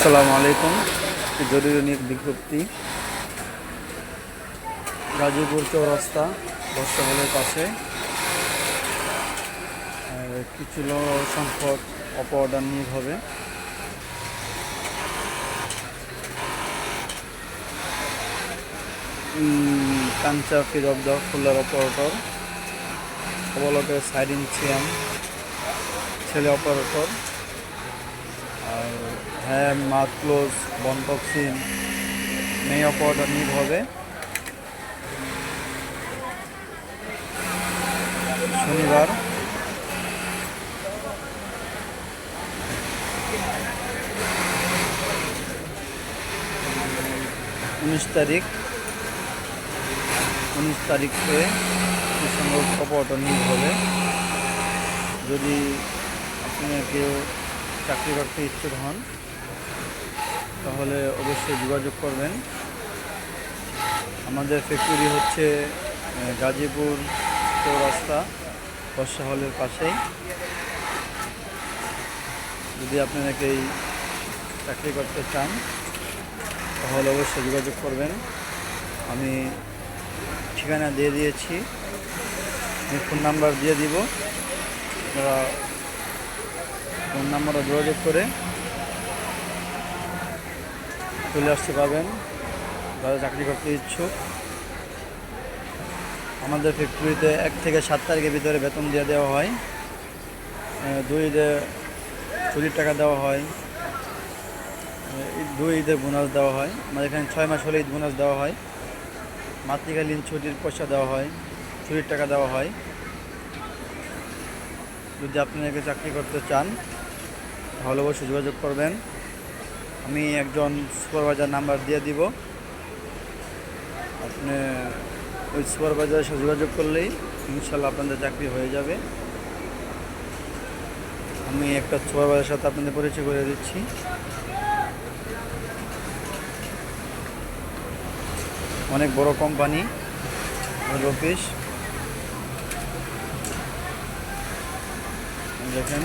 আসসালামু আলাইকুম। জরুরি বিজ্ঞপ্তি। গাজীপুর চৌরাস্তা বস্তা হলের পাশে। কিছু সংখ্যক অপ অর্ডার নিয়োগ হবে। কাঞ্চা ফিরবদা ফুল্লার অপারেটর। অবলকের সাইড ইঞ্চিয়াম ছেলে অপারেটর। হ্যাম মাত ক্লোজ বনটক্সিন মেয়ে অপারেটর নিয়োগ হবে। শনিবার। উনিশ তারিখ। উনিশ তারিখে সংগ্রহ অপারেটর নিয়োগ হবে। যদি আপনি কেউ চাকরি করতে ইচ্ছুক হন, তাহলে অবশ্যই যোগাযোগ করবেন। আমাদের ফ্যাক্টরি হচ্ছে গাজীপুর চৌরাস্তা, বর্ষা হলের পাশেই। যদি আপনারা এই চাকরি করতে চান, তাহলে অবশ্যই যোগাযোগ করবেন। আমি ঠিকানা দিয়ে দিয়েছি, আমি ফোন নাম্বার দিয়ে দিব। আপনারা ফোন নাম্বারে যোগাযোগ করে চলে আসতে পারবেন। যারা চাকরি করতে ইচ্ছুক, আমাদের ফ্যাক্টরিতে এক থেকে সাত তারিখের ভিতরে বেতন দিয়ে দেওয়া হয়। দুই ঈদে ছুটির টাকা দেওয়া হয়। দুই ঈদের বোনাস দেওয়া হয়। আমাদের এখানে ছয় মাস হলে ঈদ বোনাস দেওয়া হয়। মাতৃকালীন ছুটির পয়সা দেওয়া হয়। ছুটির টাকা দেওয়া হয়। যদি আপনি একে চাকরি করতে চান, তাহলে অবশ্যই যোগাযোগ করবেন। আমি একজন সুপারভাইজার নাম্বার দিয়ে দিব। আপনি ওই সুপারভাইজারের সাথে যোগাযোগ করলেই ইনশাল্লাহ আপনাদের চাকরি হয়ে যাবে। আমি একটা সুপারভাইজারের সাথে আপনাদের পরিচয় করে দিচ্ছি। অনেক বড় কোম্পানি অফিস দেখেন।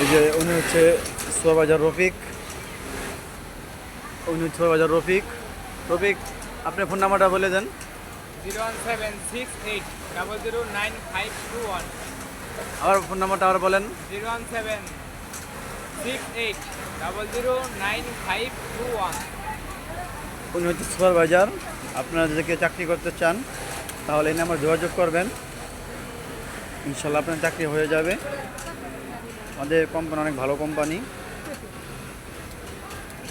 এই যে উনি হচ্ছে সুপারভাইজার রফিক। উনি হচ্ছে সুপারভাইজার রফিক। রফিক আপনার ফোন নাম্বারটা বলে দেন। Zero one seven six eight double zero nine five two one আবার ফোন নাম্বারটা আবার বলেন। Zero one seven six eight double zero nine five two one. উনি হচ্ছে সুপারভাইজার আপনারা যদি কেউ চাকরি করতে চান তাহলে এই নাম্বার যোগাযোগ করবেন। ইনশাল্লাহ আপনার চাকরি হয়ে যাবে। আমাদের কোম্পানি অনেক ভালো কোম্পানি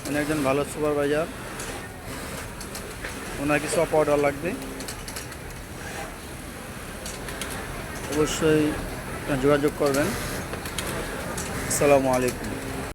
উনি একজন ভালো সুপারভাইজার ওনার কিছু অপ অর্ডার লাগবে। অবশ্যই যোগাযোগ করবেন। আসসালামু আলাইকুম।